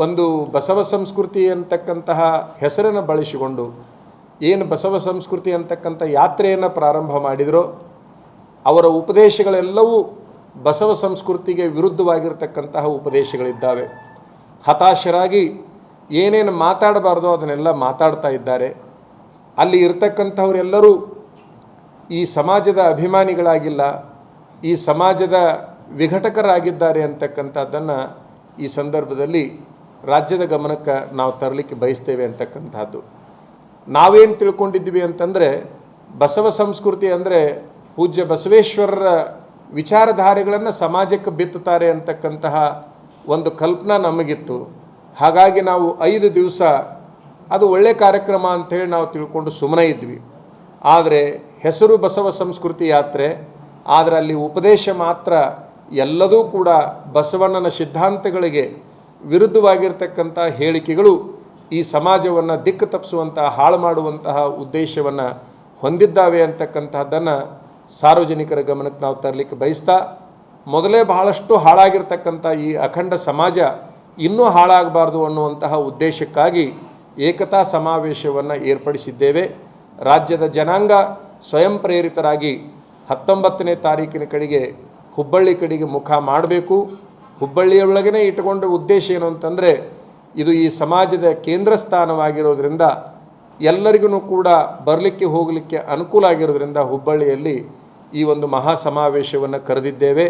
ಒಂದು ಬಸವ ಸಂಸ್ಕೃತಿ ಅಂತಕ್ಕಂತಹ ಹೆಸರನ್ನು ಬಳಸಿಕೊಂಡು ಏನು ಬಸವ ಸಂಸ್ಕೃತಿ ಅಂತಕ್ಕಂಥ ಯಾತ್ರೆಯನ್ನು ಪ್ರಾರಂಭ ಮಾಡಿದರೋ, ಅವರ ಉಪದೇಶಗಳೆಲ್ಲವೂ ಬಸವ ಸಂಸ್ಕೃತಿಗೆ ವಿರುದ್ಧವಾಗಿರ್ತಕ್ಕಂತಹ ಉಪದೇಶಗಳಿದ್ದಾವೆ. ಹತಾಶರಾಗಿ ಏನೇನು ಮಾತಾಡಬಾರ್ದೋ ಅದನ್ನೆಲ್ಲ ಮಾತಾಡ್ತಾ ಇದ್ದಾರೆ. ಅಲ್ಲಿ ಇರ್ತಕ್ಕಂಥವರೆಲ್ಲರೂ ಈ ಸಮಾಜದ ಅಭಿಮಾನಿಗಳಾಗಿಲ್ಲ, ಈ ಸಮಾಜದ ವಿಘಟಕರಾಗಿದ್ದಾರೆ ಅಂತಕ್ಕಂಥದ್ದನ್ನು ಈ ಸಂದರ್ಭದಲ್ಲಿ ರಾಜ್ಯದ ಗಮನಕ್ಕೆ ನಾವು ತರಲಿಕ್ಕೆ ಬಯಸ್ತೇವೆ ಅಂತಕ್ಕಂಥದ್ದು ನಾವೇನು ತಿಳ್ಕೊಂಡಿದ್ವಿ ಅಂತಂದರೆ, ಬಸವ ಸಂಸ್ಕೃತಿ ಅಂದರೆ ಪೂಜ್ಯ ಬಸವೇಶ್ವರರ ವಿಚಾರಧಾರೆಗಳನ್ನು ಸಮಾಜಕ್ಕೆ ಬಿತ್ತುತ್ತಾರೆ ಅಂತಕ್ಕಂತಹ ಒಂದು ಕಲ್ಪನಾ ನಮಗಿತ್ತು. ಹಾಗಾಗಿ ನಾವು ಐದು ದಿವಸ ಅದು ಒಳ್ಳೆಯ ಕಾರ್ಯಕ್ರಮ ಅಂಥೇಳಿ ನಾವು ತಿಳ್ಕೊಂಡು ಸುಮ್ಮನೆ ಇದ್ವಿ. ಆದರೆ ಹೆಸರು ಬಸವ ಸಂಸ್ಕೃತಿ ಯಾತ್ರೆ, ಆದರೆ ಅಲ್ಲಿ ಉಪದೇಶ ಮಾತ್ರ ಎಲ್ಲದೂ ಕೂಡ ಬಸವಣ್ಣನ ಸಿದ್ಧಾಂತಗಳಿಗೆ ವಿರುದ್ಧವಾಗಿರ್ತಕ್ಕಂಥ ಹೇಳಿಕೆಗಳು ಈ ಸಮಾಜವನ್ನು ದಿಕ್ಕು ತಪ್ಪಿಸುವಂತಹ, ಹಾಳು ಮಾಡುವಂತಹ ಉದ್ದೇಶವನ್ನು ಹೊಂದಿದ್ದಾವೆ ಅಂತಕ್ಕಂತಹದ್ದನ್ನು ಸಾರ್ವಜನಿಕರ ಗಮನಕ್ಕೆ ನಾವು ತರಲಿಕ್ಕೆ ಬಯಸ್ತಾ, ಮೊದಲೇ ಬಹಳಷ್ಟು ಹಾಳಾಗಿರ್ತಕ್ಕಂಥ ಈ ಅಖಂಡ ಸಮಾಜ ಇನ್ನೂ ಹಾಳಾಗಬಾರ್ದು ಅನ್ನುವಂತಹ ಉದ್ದೇಶಕ್ಕಾಗಿ ಏಕತಾ ಸಮಾವೇಶವನ್ನು ಏರ್ಪಡಿಸಿದ್ದೇವೆ. ರಾಜ್ಯದ ಜನಾಂಗ ಸ್ವಯಂ ಪ್ರೇರಿತರಾಗಿ ಹತ್ತೊಂಬತ್ತನೇ ತಾರೀಕಿನ ಕಡೆಗೆ ಹುಬ್ಬಳ್ಳಿ ಕಡೆಗೆ ಮುಖ ಮಾಡಬೇಕು. ಹುಬ್ಬಳ್ಳಿಯೊಳಗೇ ಇಟ್ಟುಕೊಂಡ ಉದ್ದೇಶ ಏನು ಅಂತಂದರೆ, ಇದು ಈ ಸಮಾಜದ ಕೇಂದ್ರ ಸ್ಥಾನವಾಗಿರೋದ್ರಿಂದ ಎಲ್ಲರಿಗೂ ಕೂಡ ಬರಲಿಕ್ಕೆ ಹೋಗಲಿಕ್ಕೆ ಅನುಕೂಲ ಆಗಿರೋದ್ರಿಂದ ಹುಬ್ಬಳ್ಳಿಯಲ್ಲಿ ಈ ಒಂದು ಮಹಾ ಸಮಾವೇಶವನ್ನು ಕರೆದಿದ್ದೇವೆ.